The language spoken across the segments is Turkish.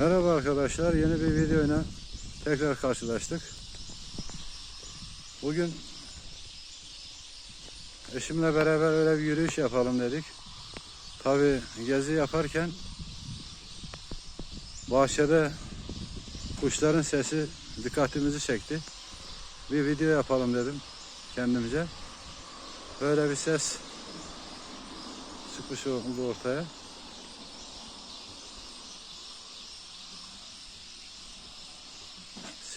Merhaba arkadaşlar, yeni bir videoyla tekrar karşılaştık. Bugün eşimle beraber öyle bir yürüyüş yapalım dedik. Tabi gezi yaparken bahçede kuşların sesi dikkatimizi çekti. Bir video yapalım dedim kendimce. Böyle bir ses çıkmış oldu ortaya.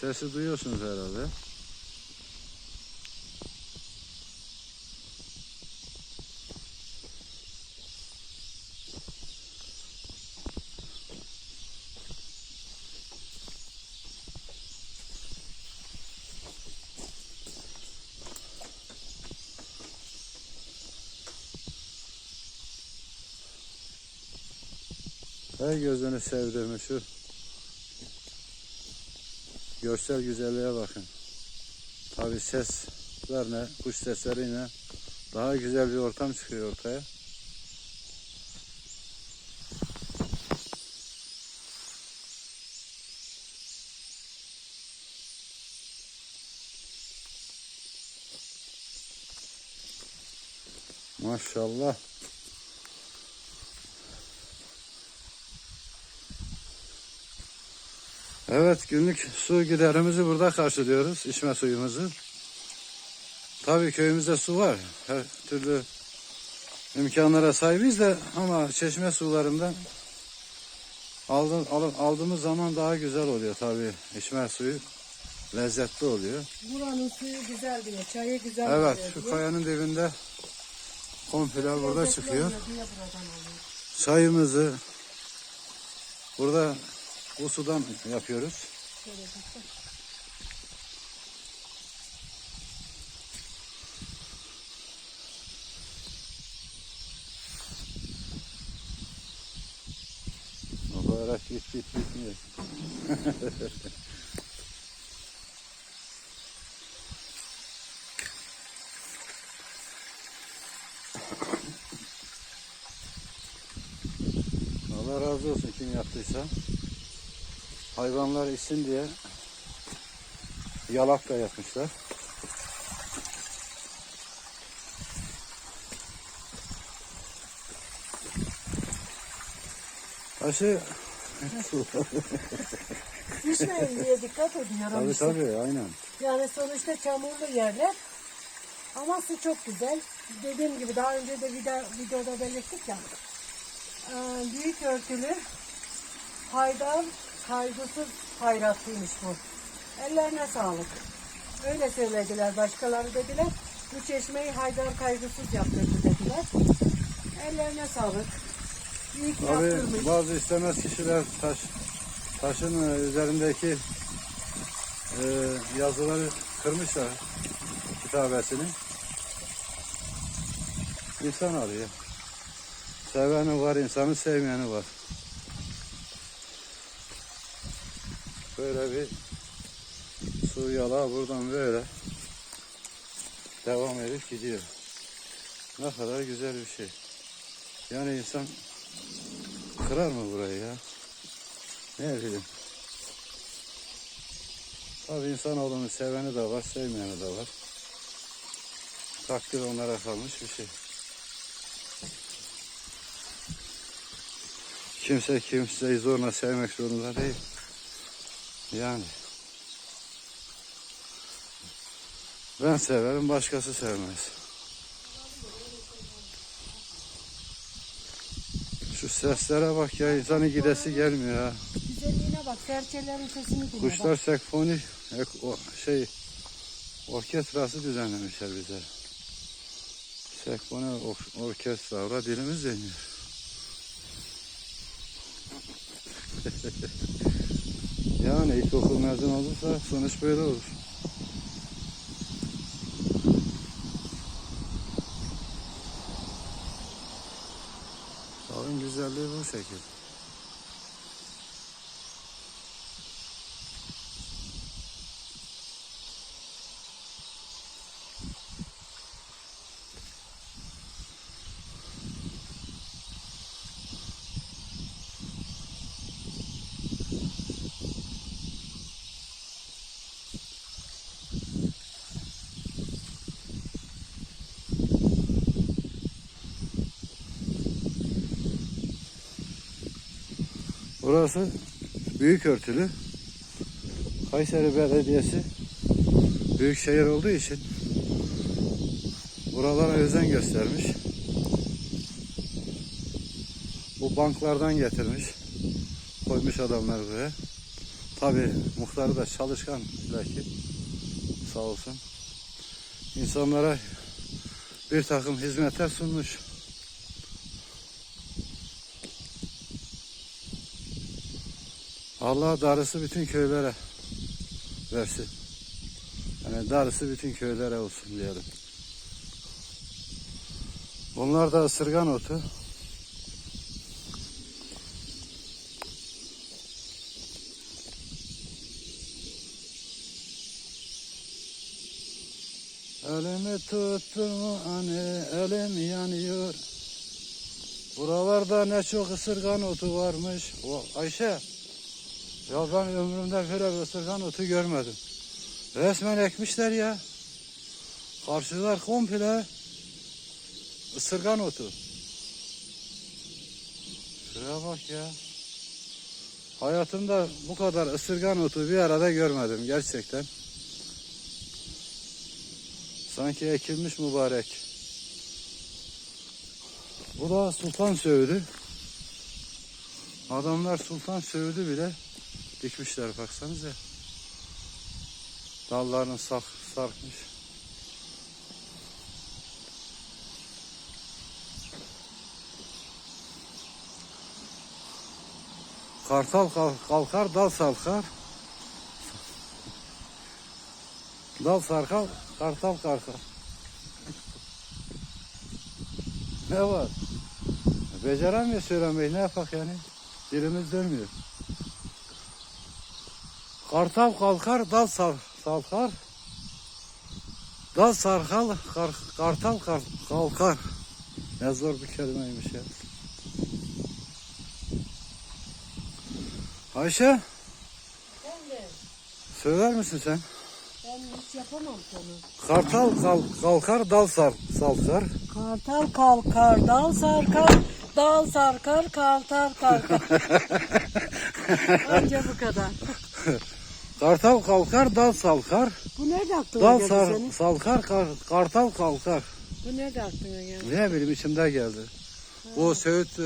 Sesi duyuyorsunuz herhalde. Her gözünü sevdiğimi görsel güzelliğe bakın. Tabi seslerle, kuş sesleriyle daha güzel bir ortam çıkıyor ortaya. Maşallah. Evet günlük su giderimizi burada karşılıyoruz. içme suyumuzu. Tabii köyümüzde su var. Her türlü imkanlara sahibiz de ama çeşme sularından aldı, al- aldığımız zaman daha güzel oluyor tabii. içme suyu lezzetli oluyor. Buranın suyu güzel diyor, çayı güzel Evet diyor. şu kayanın dibinde komple burada çıkıyor. Çayımızı burada bu sudan yapıyoruz. Şöyle baksana. Olarak git git gitmiyor. Allah razı olsun kim yaptıysa. Hayvanlar içsin diye yalak da yapmışlar. Taşı Düşmeyin diye dikkat ediyorum tabii işte. tabii aynen. Yani sonuçta çamurlu yerler. Ama su çok güzel. Dediğim gibi daha önce de video, videoda belirttik ya. Ee, büyük örtülü haydar kaygısız hayratıymış bu. Ellerine sağlık. Öyle söylediler. Başkaları dediler. Bu çeşmeyi haydar kaygısız yaptırdı dediler. Ellerine sağlık. İyi ki yaptırmış. Tabii bazı istemez kişiler taş taşın e, üzerindeki e, yazıları kırmışlar kitabesini. İnsan arıyor. Seveni var, insanı sevmeyeni var. Böyle bir su yalağı buradan böyle devam edip gidiyor. Ne kadar güzel bir şey. Yani insan Kırar mı burayı ya? Ne bileyim. Tabii insanoğlunun seveni de var, sevmeyeni de var. Takdir onlara kalmış bir şey. Kimse kimseyi zorla sevmek zorunda değil. Yani. Ben severim, başkası sevmez. Şu seslere bak ya, insanın gidesi gelmiyor ha. Güzelliğine bak. Serçelerin sesini dinle. Kuşlar Bak. o, şey orkestrası düzenlemişler bize. Senfoni or- orkestra orada dilimiz deniyor. yani ilkokul mezun olursa sonuç böyle olur. Dağın güzelliği bu şekil. Burası büyük örtülü. Kayseri Belediyesi büyük şehir olduğu için buralara özen göstermiş. Bu banklardan getirmiş. Koymuş adamlar buraya. Tabi muhtarı da çalışkan belki. Sağ olsun. İnsanlara bir takım hizmetler sunmuş. Allah darısı bütün köylere versin. Yani darısı bütün köylere olsun diyelim. Bunlar da ısırgan otu. Elimi tuttun mu anne elim yanıyor. Buralarda ne çok ısırgan otu varmış. O Ayşe ya ben ömrümde böyle bir ısırgan otu görmedim. Resmen ekmişler ya. Karşılar komple ısırgan otu. Şuraya bak ya. Hayatımda bu kadar ısırgan otu bir arada görmedim gerçekten. Sanki ekilmiş mübarek. Bu da sultan söğüdü. Adamlar sultan söğüdü bile dikmişler baksanıza. Dallarını sak, sarkmış. Kartal kal- kalkar, dal sarkar. Dal sarkar, kartal kalkar. ne var? Beceremiyor söylemeyi, ne yapak yani? Dilimiz dönmüyor. Kartal kalkar, dal sar, salkar. Dal sarkal, kar, kartal kar, kalkar. Ne zor bir kelimeymiş ya. Ayşe, Ben de. söyler misin sen? Ben hiç yapamam sonu. Kartal kal, kalkar, dal sar, salkar. Kartal kalkar, dal sarkar, dal sarkar, kartal kalkar. Anca bu kadar. Kartal kalkar, dal salkar. Bu nerede aklına Dal geldi sar, senin? salkar, kar, kartal kalkar. Bu nerede aklına geldi? Ne bileyim içimde geldi. O Söğüt